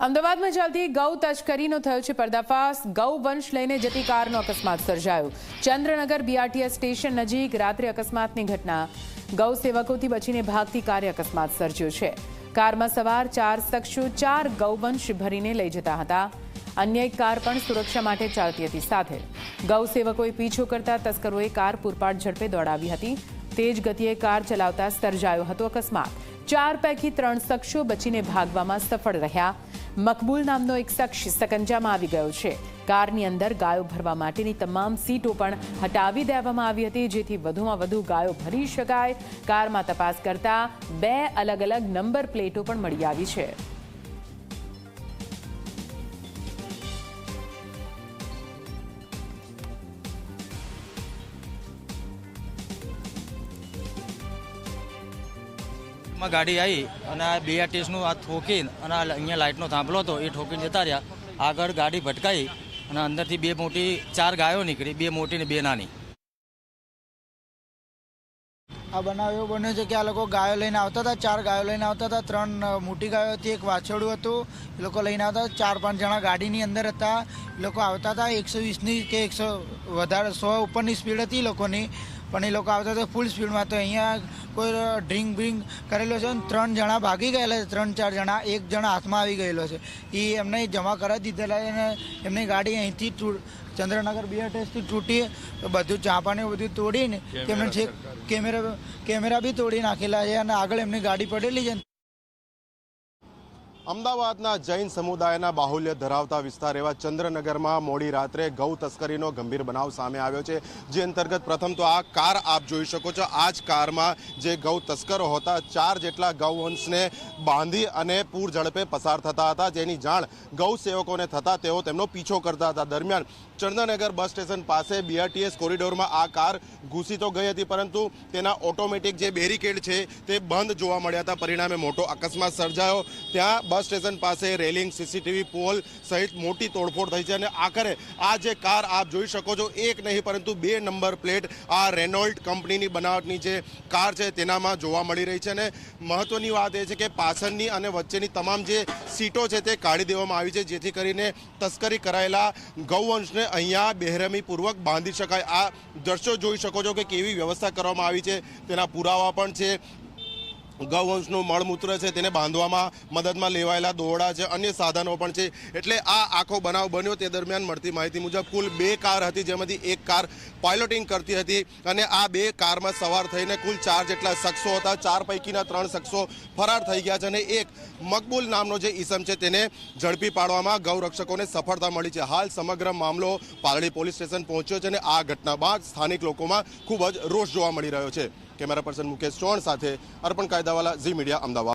અમદાવાદમાં ચાલતી ગૌ તસ્કરીનો થયો છે પર્દાફાશ. ગૌ વંશ લઈને જતી કારનો અકસ્માત સર્જાયો. ચંદ્રનગર બીઆરટીએસ સ્ટેશન નજીક રાત્રે અકસ્માતની ઘટના. ગૌ સેવકોથી બચીને ભાગતી કારે અકસ્માત સર્જ્યો છે. કારમાં સવાર ચાર શખ્સો, ચાર ગૌવંશ ભરીને લઈ જતા હતા. અન્ય એક કાર પણ સુરક્ષા માટે ચાલતી હતી સાથે. ગૌ સેવકોએ પીછો કરતા તસ્કરોએ કાર પૂરપાટ ઝડપે દોડાવી હતી. તેજ ગતિએ કાર ચલાવતા સર્જાયો હતો અકસ્માત. ચાર પૈકી ત્રણ શખ્સો બચીને ભાગવામાં સફળ રહ્યા. મકબૂલ નામનો એક શખ્સ સકંજામાં આવી ગયો છે. કારની અંદર ગાયો ભરવા માટેની તમામ સીટો પણ હટાવી દેવામાં આવી હતી, જેથી વધુમાં વધુ ગાયો ભરી શકાય. કારમાં તપાસ કરતા બે અલગ અલગ નંબર પ્લેટો પણ મળી આવી છે. માં ગાડી આવી અને આ બીઆરટીએસનું આ ઠોકીને અને અહીંયા લાઇટનો થાંભલો હતો, એ ઠોકીને જતા રહ્યા. આગળ ગાડી ભટકાઈ અને અંદરથી બે મોટી, ચાર ગાયો નીકળી, બે મોટી ને બે નાની. આ બનાવ એવો બન્યો છે કે આ લોકો ગાયો લઈને આવતા હતા, ચાર ગાયો લઈને આવતા હતા, ત્રણ મોટી ગાયો હતી, એક વાછરડું હતું. એ લોકો લઈને આવતા ચાર પાંચ જણા ગાડીની અંદર હતા. એ લોકો આવતા હતા, એકસો વીસની કે એકસો વધારે, સો ઉપરની સ્પીડ હતી લોકોની. પણ એ લોકો આવતા હતા ફૂલ સ્પીડમાં તો અહીંયા કોઈ ડ્રિંક બ્રિંક કરેલો છે ને ત્રણ જણા ભાગી ગયેલા છે ત્રણ ચાર જણા એક જણા હાથમાં આવી ગયેલો છે. એ એમને જમા કરાવી દીધેલા છે અને એમની ગાડી અહીંથી ચંદ્રનગર બીઆરટીએસથી તૂટી બધું ચાપાને બધું તોડીને તેમને છે કેમેરા કેમેરા બી તોડી નાખેલા છે અને આગળ એમની ગાડી પડેલી છે અમદાવાદના જૈન સમુદાયના બાહુલ્ય ધરાવતા વિસ્તાર એવા ચંદ્રનગરમાં મોડી રાત્રે ગૌ તસ્કરીનો ગંભીર બનાવ સામે આવ્યો છે, જે અંતર્ગત પ્રથમ તો આ કાર આપ જોઈ શકો છો, આ જ કારમાં જે ગૌ તસ્કરો હતા, ચાર જેટલા ગૌવંશને બાંધી અને પૂર ઝડપે પસાર થતા હતા. જેની જાણ ગૌ સેવકોને થતા તેઓ તેમનો પીછો કરતા હતા. દરમિયાન ચંદ્રનગર બસ સ્ટેશન પાસે બીઆરટીએસ કોરિડોરમાં આ કાર ઘૂસી તો ગઈ હતી, પરંતુ તેના ઓટોમેટિક જે બેરિકેડ છે તે બંધ જોવા મળ્યા હતા. પરિણામે મોટો અકસ્માત સર્જાયો. ત્યાં બસ સ્ટેશન પાસે રેલિંગ, સીસીટીવી પોલ સહિત મોટી તોડફોડ થઈ છે અને આખરે આ જે કાર આપ જોઈ શકો છો, એક નહીં પરંતુ બે નંબર પ્લેટ આ રેનોલ્ટ કંપનીની બનાવટની જે કાર છે તેનામાં જોવા મળી રહી છે અને મહત્વની વાત એ છે કે પાછળની અને વચ્ચેની તમામ જે સીટો છે તે કાઢી દેવામાં આવી છે, જેથી કરીને તસ્કરી કરાયેલા ગૌવંશને અહીંયા બેહરમીપૂર્વક બાંધી શકાય. આ દ્રશ્યો જોઈ શકો છો કે કેવી વ્યવસ્થા કરવામાં આવી છે, તેના પુરાવા પણ છે. ગૌવંશનું મળમૂત્ર છે, તેને બાંધવામાં મદદમાં લેવાયેલા દોરડા છે, અન્ય સાધનો પણ છે. એટલે આ આખો બનાવ બન્યો તે દરમિયાન મળતી માહિતી મુજબ કુલ બે કાર હતી, જેમાંથી એક કાર પાયલોટિંગ કરતી હતી અને આ બે કારમાં સવાર થઈને કુલ ચાર જેટલા શખ્સો હતા. ચાર પૈકીના ત્રણ શખ્સો ફરાર થઈ ગયા છે અને એક મકબૂલ નામનો જે ઈસમ છે તેને ઝડપી પાડવામાં ગૌરક્ષકોને સફળતા મળી છે. હાલ સમગ્ર મામલો પાલડી પોલીસ સ્ટેશન પહોંચ્યો છે અને આ ઘટના બાદ સ્થાનિક લોકોમાં ખૂબ જ રોષ જોવા મળી રહ્યો છે. કેમેરા પર્સન મુકેશ ચૌહાણ સાથે અર્પણ કાયદાવાલા ઝી મીડિયા અમદાવાદ.